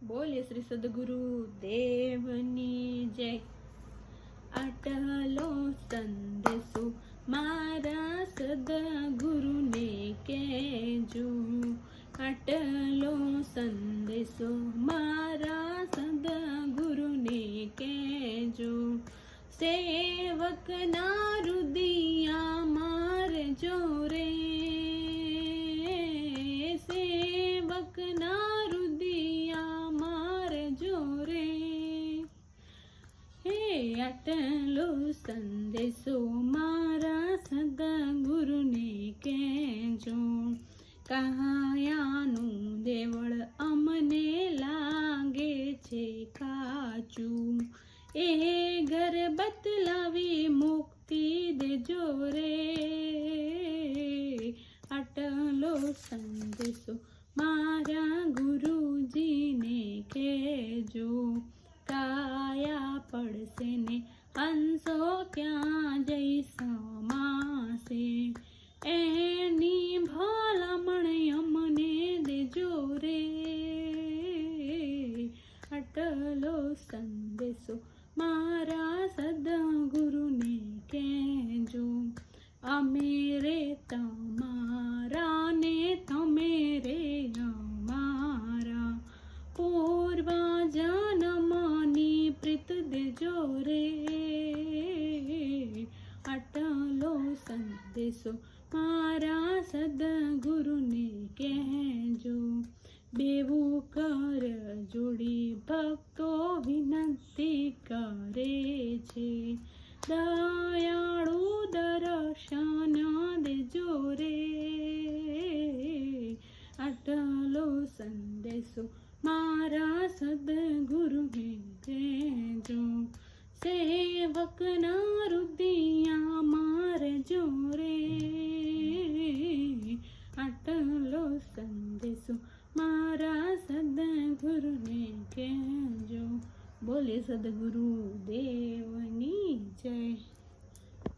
બોલે શ્રી સદગુરુ દેવની જય આટલો સંદેશો મારા સદગુરુને કેજો આટલો સંદેશો મારા સદગુરુને કેજો સેવકના હે આટલો સંદેશો મારા સદગુરુને કહેજો કહાયાનું દેવળ અમને લાગે છે કાચું એ ઘર બતલાવી મુક્તિ દેજો રે આટલો સંદેશો મારા ગુરુજીને કહેજો કાયા પડશે ને હંસો ક્યાં જઈ સમાશે એની ભલામણ અમને દેજો રે અટલો સંદેશો મારા સદગુરુને કહેજો અમે રે તમારા સંદેશો મારા સદગુરુને કહેજો બેવું કર જોડી ભક્તો વિનંતી કરે છે દયાળુ દર્શન દેજો રે આટલો સંદેશો મારા સદગુરુ કહેજો સેવકના રુદિયા કહેજો બોલે સદગુરુ દેવની જય.